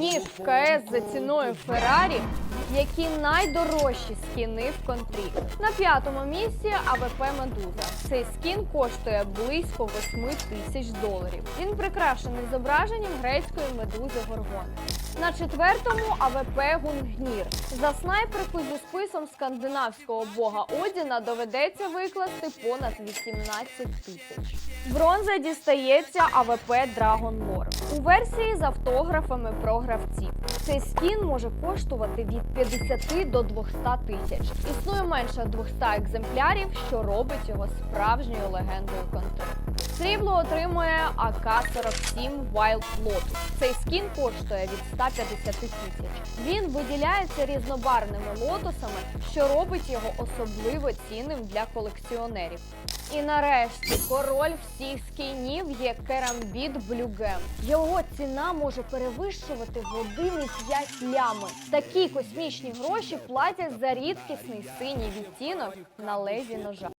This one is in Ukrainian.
ніж КС за ціною Феррарі. Які найдорожчі скіни в контрі? На п'ятому місці АВП Медуза. Цей скін коштує близько 8 тисяч доларів. Він прикрашений зображенням грецької медузи Горгони. На четвертому АВП Гунгнір. За снайперку зі списом скандинавського бога Одіна доведеться викласти понад 18 тисяч. Бронза дістається АВП Dragon Lore. у версії з автографами про гравців. Цей скін може коштувати від 50 до 200 тисяч. Існує менше 200 екземплярів, що робить його справжньою легендою контри. Срібло отримує АК-47 Wild Lotus. Цей скін коштує від 150 тисяч. Він виділяється різнобарвними лотосами, що робить його особливо цінним для колекціонерів. І нарешті король всіх скінів є керамбіт Блюгем. Його ціна може перевищувати в 1,5 лями. Такі космічні гроші платять за рідкісний синій відтінок на лезі ножа.